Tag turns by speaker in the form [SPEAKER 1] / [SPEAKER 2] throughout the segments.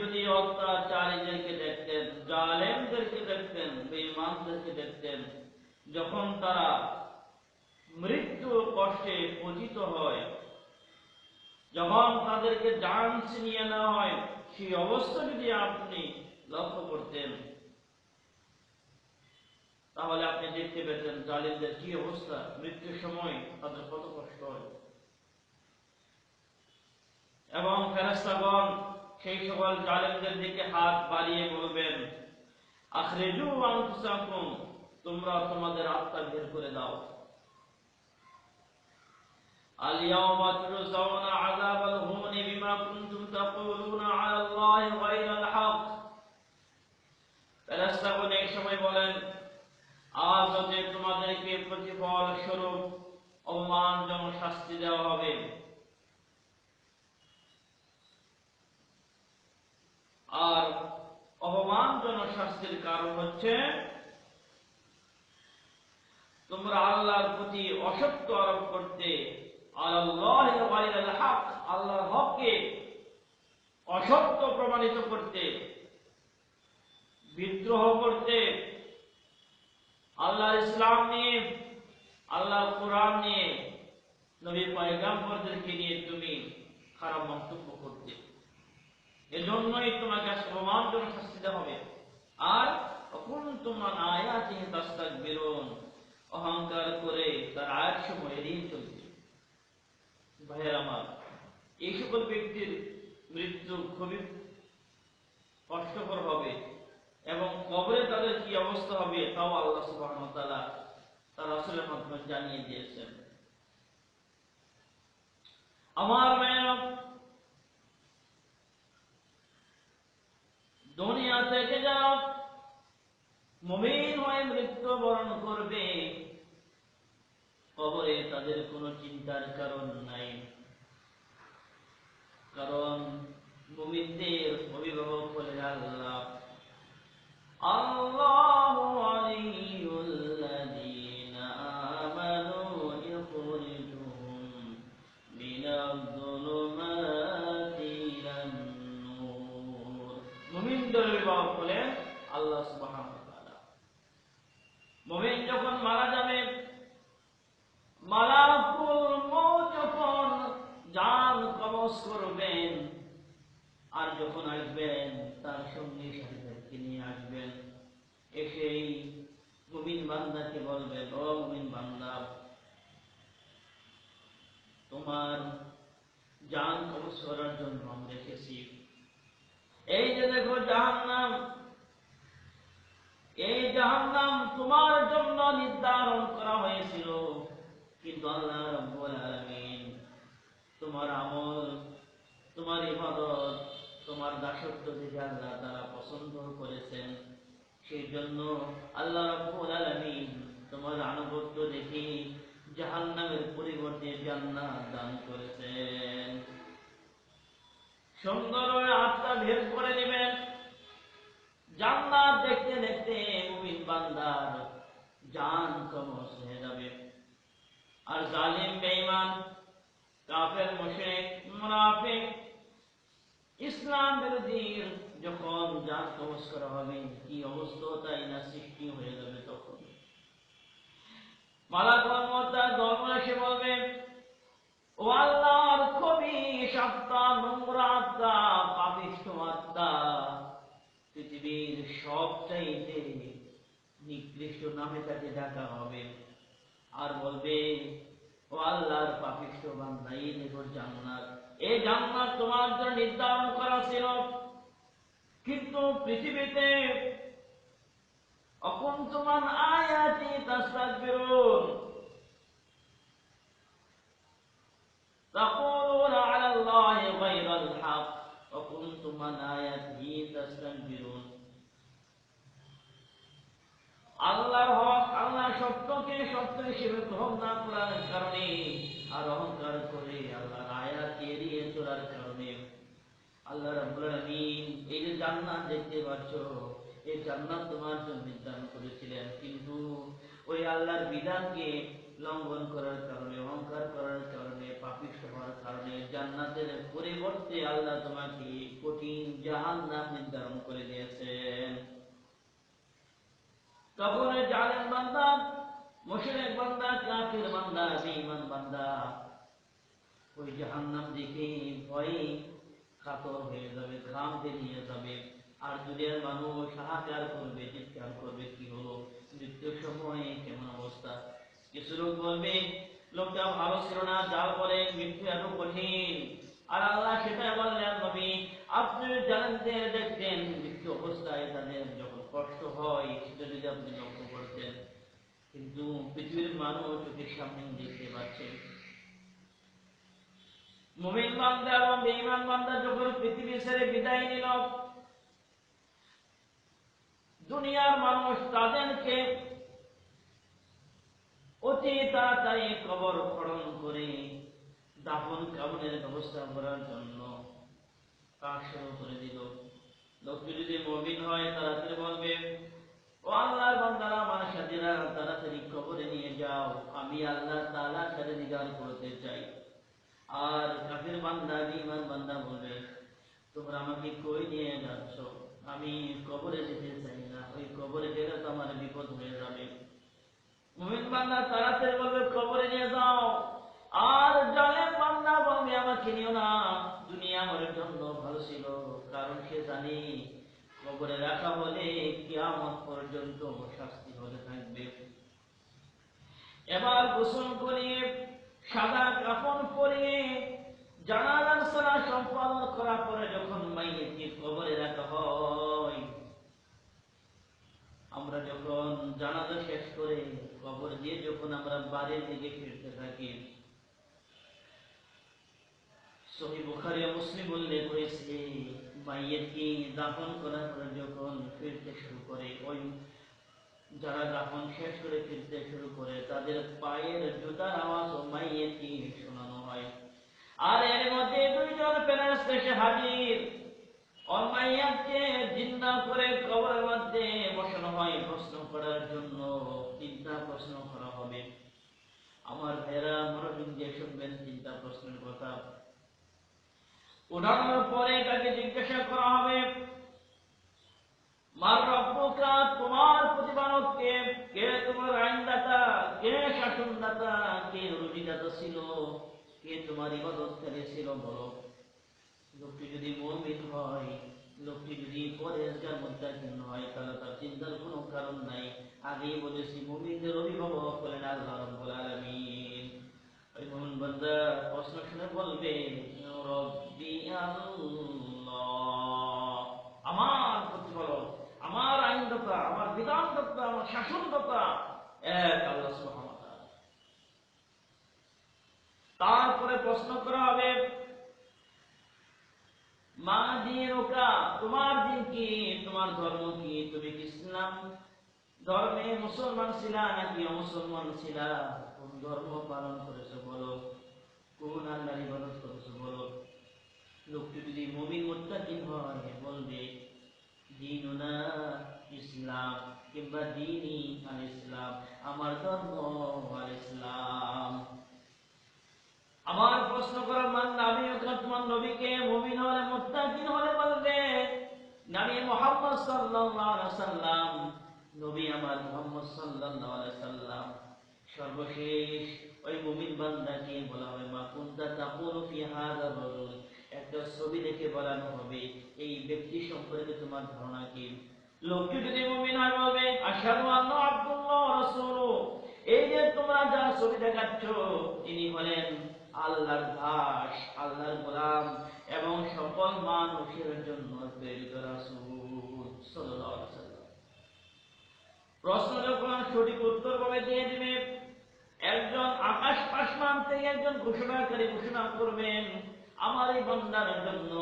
[SPEAKER 1] যদি অত্যাচারীদেরকে দেখতেন, জালেমদেরকে দেখতেন, বেঈমানদেরকে দেখতেন, যখন তারা মৃত্যু কষ্টে পতিত হয়, যখন তাদেরকে জান ছিনিয়ে নেওয়া হয়, সেই অবস্থা যদি আপনি লক্ষ্য করতেন, তাহলে আপনি দেখতে পেতেন জালিমদের কি অবস্থা, মৃত্যুর সময় তাদের কত কষ্ট হয়। এবং ফেরেস্তাগণ সেই সকল জালেমদের দিকে হাত বাড়িয়ে বলবেন, আখরেজু তোমরা তোমাদের আত্মা বের করে দাও। এই সময় বলেন, আজ হতে তোমাদেরকে প্রতিফল স্বরূপ অপমানজনক শাস্তি দেওয়া হবে আর অপমানজনক শাস্তির কারণ হচ্ছে তোমরা আল্লাহর প্রতি অসত্য আরোপ করতে আল্লাহর হককে অসত্য প্রমাণিত করতে, বিদ্রোহ করতে আল্লাহ ইসলাম নিয়ে আল্লাহ কোরআন নিয়ে নবী পয়গাম্বরদেরকে নিয়ে তুমি খারাপ মন্তব্য করতে। এজন্যই তোমাকে আজকে অপমানজনক শাস্তি দেওয়া হবে। আর তখন তোমার আয়াতি তাস্তাক বেরোন অহংকার করে তার আয়াত সময় এড়িয়ে চলছে ভাইয়ের আমার, এই সকল ব্যক্তির মৃত্যু খুবই কষ্টকর হবে এবং কবরে তাদের কি অবস্থা হবে তাও আল্লাহ ওয়া তাআলা তার রাসূলের মাধ্যমে জানিয়ে দিয়েছেন। আমার ভাইয়েরা দুনিয়া থেকে যারা মুমিন হয়ে মৃত্যুবরণ করবে। কবরে তাদের কোনো চিন্তার কারণ নাই কারণ মুমিনদের অভিভাবক হলেন আল্লাহ আল্লাহ আলিউল্লাযীনা আমানু ইখরিজুহুম মিনায-যুলুমাতি ইলান-নূর মুমিনদের অভিভাবক হলেন আল্লাহ সুবহানাহু ওয়া তাআলা মুমিন যখন মারা যাবে মালাকুল মউত যখন জান কবজ করবেন আর যখন আসবেন তার সঙ্গে সাথীদেরকে নিয়ে আসবেন এসেই মুমিন বান্দাকে বলবেন ও মুমিন বান্দা, তোমার জান কবজ করার জন্য আমরা এসেছি এই যে দেখো জাহান্নাম, এই জাহান্নাম তোমার জন্য নির্ধারণ করা হয়েছিল। কিন্তু আল্লাহ রাব্বুল আলামিন তোমার আমল, তোমার ইবাদত, তোমার দাসত্ব থেকে আল্লাহ তারা পছন্দ করেছেন। সেই জন্য আল্লাহ রাব্বুল আলামিন তোমার আনুগত্য দেখে জাহান্নামের পরিবর্তে জান্নাত দান করেছেন। সুন্দর আত্মা ভেদ করে নেবেন। জান্নাত দেখতে দেখতে মুমিন বান্দার জান কমস হয়ে যাবে। আর জালিম, বেঈমান, কাফের, মুশরিক, মুনাফিক, ইসলাম বিরোধীর যখন জান কবজ করা হবে, কি অবস্থা তাই না সৃষ্টি হয়ে যাবে তখন। ও আল্লাহর খুবই সত্তা আত্মা পৃথিবীর নিকৃষ্ট নামে তাকে ডাকা হবে। আর বলবে, ও আল্লাহর পাপিষ্ঠ বান্দাই দেখো জান্নাত। এই জান্নাত তোমার জন্য নির্ধারণ করা ছিল। কিন্তু পৃথিবীতে অকুন্তমান আয়াতি তাস্তাকবিরুন تقولون على الله غير الحق وكنتم عن آياته تستكبرون আল্লাহর হক আল্লাহ সত্যকে সত্য হিসেবে গ্রহণ না করার কারণে আর অহংকার করে আল্লাহর আয়াত এড়িয়ে চলার কারণে আল্লাহ রাব্বুল আলামিন এই যে জান্নাত দেখতে পাচ্ছ, এই জান্নাত তোমার জন্য নির্ধারণ করেছিলেন। কিন্তু ওই আল্লাহর বিধানকে লঙ্ঘন করার কারণে, অহংকার করার কারণে পাপিষ্ঠ হওয়ার কারণে, জান্নাতের পরিবর্তে আল্লাহ তোমাকে কঠিন জাহান্নাম নির্ধারণ করে দিয়েছেন। তখন জালেম বান্দা, মুশরিক বান্দা, কাফির বান্দা, বেঈমান বান্দা, ওই জাহান্নাম দেখে ভয়ে কাতর হয়ে যাবে ঘাম বেরিয়ে যাবে। আর দুনিয়ার মানুষ হাহাকার করবে, চিৎকার করবে, কি হলো? মৃত্যুর সময় কেমন অবস্থা? কিছু লোক বলবে, লোকটা ভালো ছিল না, যার পরে মৃত্যু এত কঠিন। আর আল্লাহ সেটা বললেন, নবী, আপনি জানেন যে দেখতেন মৃত্যু অবস্থায় তাদের যখন কষ্ট হয়, সেটা যদি আপনি লক্ষ্য করতেন। কিন্তু পৃথিবীর মানুষ চোখের সামনে দেখতে পাচ্ছে। মুমিন বান্দা এবং বেঈমান বান্দা যখন পৃথিবী ছেড়ে বিদায় নিল, দুনিয়ার মানুষ তাদেরকে অতি তাড়াতাড়ি কবর খনন করে দাফন কাবনের ব্যবস্থা করার জন্য কাজ শুরু করে দিল। লোকটি যদি মমিন হয়, তাড়াতাড়ি বলবে, ও আল্লাহর বান্দারা আমার সাথীরা তাড়াতাড়ি কবরে নিয়ে যাও। আমি আল্লাহ তাআলার সাথে দিদার করতে চাই। আর কাফের বান্দা বিমান বান্দা বলবে, তোমরা আমাকে কই নিয়ে যাচ্ছ? আমি কবরে যেতে চাই না। ওই কবরে গেলে তো আমার বিপদ হয়ে যাবে। মুমিন বান্দা তাড়াতাড়ি বলবে, কবরে নিয়ে যাও। আর জালেম বান্দা বলবে, আমাকে নিও না। দুনিয়া আমার জন্য ভালো ছিল, কারণ সে জানি কবরে রাখা হলে কিয়ামত পর্যন্ত শাস্তি হতে থাকবে। এবার গোসল করিয়ে সাদা কাপড় পরিয়ে জানালার সারা সম্পাদন করার পরে যখন মাইয়েকে কবরে রাখা হয়, আমরা যখন জানাজা শেষ করে কবর দিয়ে যখন আমরা বাড়ির দিকে ফিরতে থাকি, সহি বুখারি মুসলিম উল্লেখ হয়েছে মাইয়েতকে দাফন করার পরে যখন ফিরতে শুরু করে, ওই যারা দাফন শেষ করে ফিরতে শুরু করে, তাদের পায়ের জুতার আওয়াজ ও মাইয়েতকে শোনানো হয়। আর এর মধ্যে দুইজন ফেরাস্তা এসে হাজির। অমাইয়াকে জিন্দা করে কবরের মধ্যে বসানো হয় প্রশ্ন করার জন্য। চিন্তা প্রশ্ন করা হবে। আমার ভাইয়েরা, মনোযোগ দিয়ে শুনবেন চিন্তা প্রশ্নের কথা। উঠানোর পরে তাকে জিজ্ঞাসা করা হবে, মার রব্বুকা তোমার প্রতিপালক কে কে তোমার আইনদাতা কে শাসনদাতা কে রুজিদাতা ছিল কে তোমার ইবাদতকারী ছিল বলো? লোকটি যদি মুমিন হয়, লোকটি যদি পরেজগার মুত্তাকিন হয়, তাহলে তার চিন্তার কোনো কারণ নাই। আগেই বলেছি, মুমিনদের অভিভাবক হলেন আল্লাহ রাব্বুল আলামিন। ওই মুমিন বান্দা প্রশ্ন শুনে বলবে রব্বি আল্লাহ, আমার প্রতিপালক আমার আইনদাতা, আমার বিধানদাতা, আমার শাসনদাতা, এক আল্লাহ সুবহানাহু তারপরে প্রশ্ন করা হবে, মা দিনুকা তোমার দিন কি? তোমার ধর্ম কি? তুমি ইসলাম ধর্মে মুসলমান ছিলা নাকি অমুসলমান ছিলা? কোন ধর্ম পালন করেছ বলো? কোন আল্লাহর ইবাদত করেছ বলো? লোকটি যদি মুমিন, মুত্তাকিন হয়, বলবে দিনুনা ইসলাম, কিংবা দিনই আল ইসলাম আমার ধর্ম আল ইসলাম। আমার প্রশ্ন করার মান আমি তোমার নবীকে মুমিন হলে, মুত্তাকিন হলে বলবে, নবী মুহাম্মদ সাল্লাল্লাহু আলাইহি সাল্লাম, নবী আমার মুহাম্মদ সাল্লাল্লাহু আলাইহি সাল্লাম। সর্বশেষ ওই মুমিন বান্দাকে বলা হবে, মা কুনতা তাকুলু ফি হাযা রাজুল একটা ছবি দেখে বলানো হবে, এই ব্যক্তি সম্পর্কে তোমার ধারণা কি? লোকটি যদি মুমিন হয় বলবে, আশহাদু আন্না আব্দুল্লাহ ওয়া রাসূলুহু এই যে তোমরা যার ছবি দেখাচ্ছ, তিনি হলেন আল্লাহর দাস, আল্লাহর গোলাম এবং সকল মানুষের জন্য প্রেরিত প্রশ্ন যখন সঠিক উত্তর ভাবে দিয়ে দিবে? একজন আকাশ আসমান থেকে একজন ঘোষণাকারী ঘোষণা করবেন, আমার এই বন্দার জন্য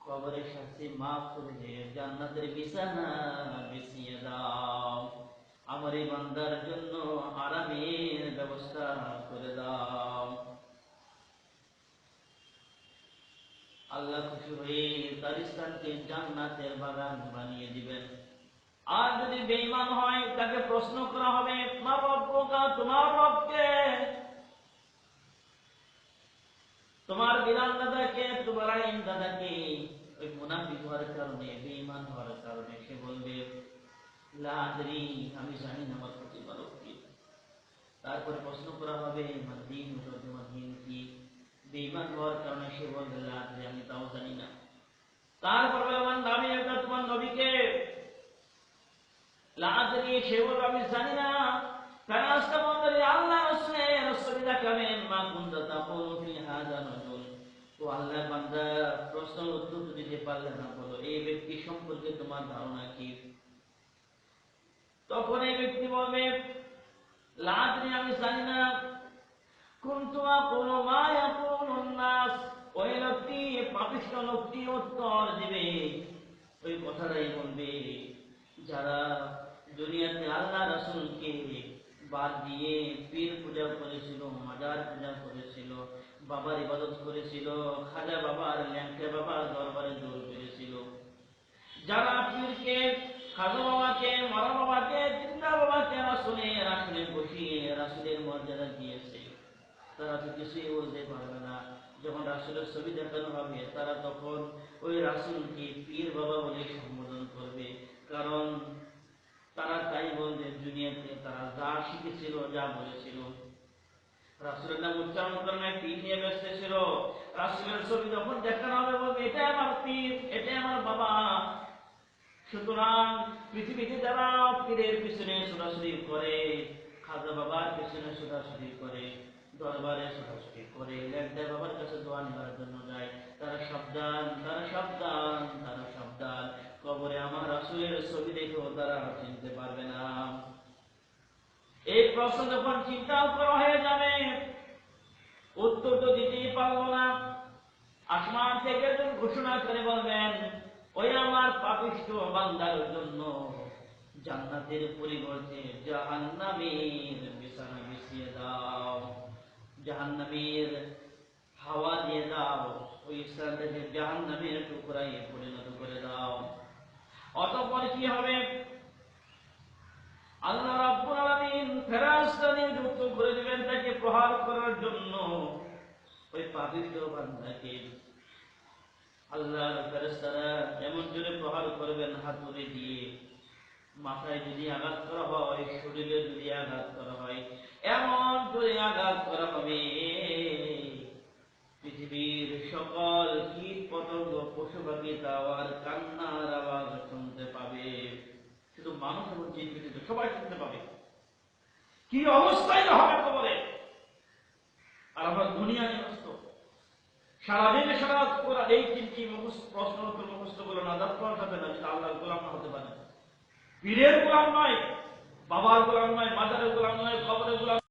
[SPEAKER 1] কবরের শাস্তি মাফ করে দিয়ে জান্নাতের বিছানা বিছিয়ে দাও। আমার এই বান্দার জন্য আরামের ব্যবস্থা করে দাও। আল্লাহ খুশি হয়ে তার স্থানকে জান্নাতের বাগান বানিয়ে দিবেন। আর যদি বেঈমান হয়, তাকে প্রশ্ন করা হবে, তোমার রব্বকা তোমার রবকে তোমার বিলাল দাদাকে, তোমার আইন দাদাকে। ওই মুনাফিক হওয়ার কারণে, বেঈমান হওয়ার কারণে সে বলবে লাদরি আমি জানি না আমার প্রতিপালক কি। তারপরে প্রশ্ন করা হবে মাদিন তোমার দিন বেঈমান হওয়ার কারণে সে বলবে আমি তাও জানি না। তারপর আমার নামে একটা তোমার নবীকে। লা আদরি সে আমি জানি না। কারণ আজকে বন্ধুরে আল্লাহ মা তো আল্লাহ বান্দা উত্তর পারলে না বলো, এই ব্যক্তি সম্পর্কে তোমার ধারণা কি? তখন এই ব্যক্তি বলবে লাদ্রি আমি জানি না। কুন্তু আকুলু মা ওই লোকটি পাপিষ্ঠ লোকটি উত্তর ওই কথাটাই বলবে, যারা দুনিয়াতে আল্লাহ রাসূলকে বাদ দিয়ে পীর পূজা করেছিল, মাজার পূজা করেছিল, বাবার ইবাদত করেছিল, খাজা বাবার, ল্যাংটে বাবার দরবারে জোর করেছিল যারা পীরকে খাজা বাবাকে, মারা বাবাকে, জিন্দা বাবাকে রাসুলের আসলে বসিয়ে রাসুলের মর্যাদা দিয়েছে তারা তো কিছুই বলতে পারবে না। যখন রাসুলের ছবি দেখানো হবে, তারা তখন ওই রাসুলকে পীর বাবা বলে সম্বোধন করবে। কারণ তারা তাই বলবে, দুনিয়াতে তারা যা শিখেছিল, যা বলেছিল। রাসুলের নাম উচ্চারণ করে না পীর নিয়ে ব্যস্ত ছিল। রাসুলের ছবি যখন দেখানো হবে, বলবে এটাই আমার পীর এটাই আমার বাবা। সুতরাং পৃথিবীতে যারা পীরের পিছনে ছোটাছুটি করে, খাজা বাবার পিছনে ছোটাছুটি করে দরবারে ছোটাছুটি করে লেখদা বাবার কাছে দোয়া নেওয়ার জন্য যায়। তারা সাবধান তারা সাবধান তারা সাবধান। কবরে আমার রাসুলের ছবি দেখেও তারা চিনতে পারবে না। এই প্রশ্ন যখন চিন্তাও করা হয়ে যাবে। উত্তর তো দিতেই পারল না। আসমান থেকে একজন ঘোষণা করে বলবেন, ওই আমার পাপিষ্ঠ বান্দার জন্য জান্নাতের পরিবর্তে জাহান্নামের বিছানা বিছিয়ে দাও। জাহান্নামের হাওয়া দিয়ে দাও। ওই স্থানটাকে জাহান্নামের টুকরায় পরিণত করে দাও। অতঃপর কি হবে? আল্লাহ রাব্বুল আলামিন ফেরেশতা নিযুক্ত করে দিবেন, তাকে প্রহার করার জন্য। ওই পাপিষ্ঠ বান্দাকে আল্লাহর ফেরেশতারা এমন জোরে প্রহার করবেন হাতুড়ি দিয়ে মাথায় যদি আঘাত করা হয়, শরীরে যদি আঘাত করা হয়, এমন জোরে আঘাত করা হবে। পৃথিবীর সকল কীট পতঙ্গ পশু পাখি তাওয়ার কান্নার আওয়াজ শুনতে পাবে। শুধু মানুষ এবং জিন ব্যতীত সবাই শুনতে পাবে। কি অবস্থায় হবে কবরে? আর আমরা দুনিয়া নিরস্ত সারাদিন সারা এই তিনটি মুখস্থ, প্রশ্ন উত্তর মুখস্থ করে নাজাত পাওয়া যাবে না যেটা আল্লাহর গোলাম হতে পারে। পীরের গোলাম নয় বাবার গোলাম নয় মাজারের গোলাম নয় খবরের গোলাম